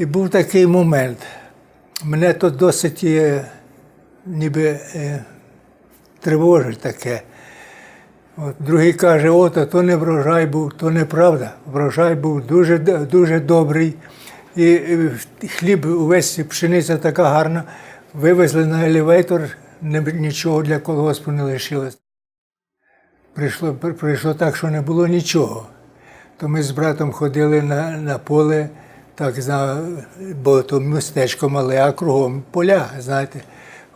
І був такий момент. Мене то досить е, ніби е, тривожить таке. От, другий каже, от, то не врожай був, то неправда. Врожай був дуже, дуже добрий. І хліб увесь пшениця така гарна. Вивезли на елеватор, нічого для колгоспу не лишилось. Прийшло, при- прийшло так, що не було нічого. То ми з братом ходили на, на поле, так, за, бо то містечко мале, а кругом поля, знаєте.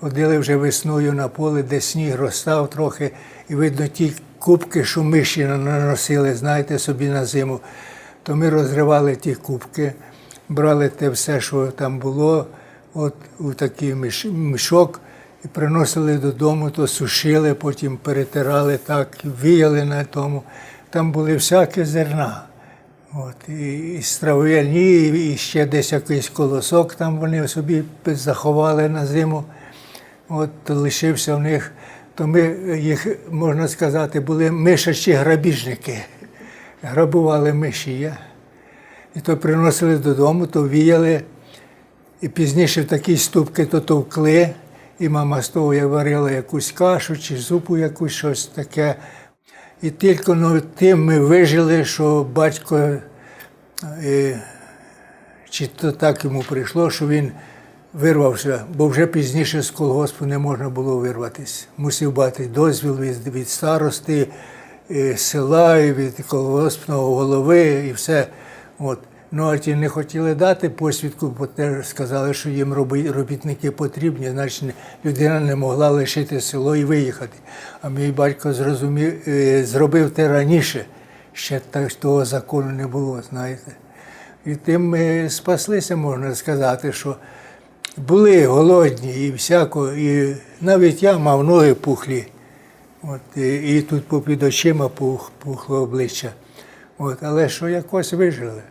Ходили вже весною на поле, де сніг розстав трохи, і видно ті кубки, що миші наносили, знаєте, собі на зиму. То ми розривали ті кубки, брали те все, що там було, от у такий мішок, і приносили додому, то сушили, потім перетирали так, віяли на тому. Там були всякі зерна. От, і, і стравельні, і, ще десь якийсь колосок там вони собі заховали на зиму. От лишився в них, то ми їх, можна сказати, були мишачі грабіжники. Грабували миші. Я. І то приносили додому, то віяли, і пізніше в такі ступки то товкли, і мама з того як варила якусь кашу чи зупу якусь щось таке. І тільки ну, тим ми вижили, що батько, і, чи то так йому прийшло, що він вирвався, бо вже пізніше з колгоспу не можна було вирватися. Мусив бати дозвіл від, від старости і села, і від колгоспного голови і все. От. Ну, а ті не хотіли дати посвідку, бо теж сказали, що їм робітники потрібні, значить людина не могла лишити село і виїхати. А мій батько зрозумів, е, зробив те раніше, ще так, того закону не було, знаєте. І тим ми спаслися, можна сказати, що були голодні і всяко, і навіть я мав ноги пухлі. От, і, і тут попід очима пух, пухло обличчя. От, але що якось вижили.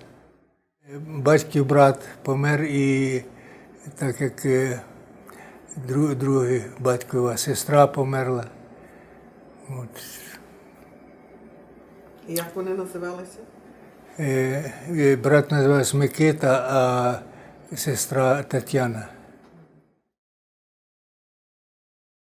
Батьків брат помер, і так як е, друг, другий батькова сестра померла. От, Як вони називалися? е, е, брат називався Микита, а сестра Тетяна.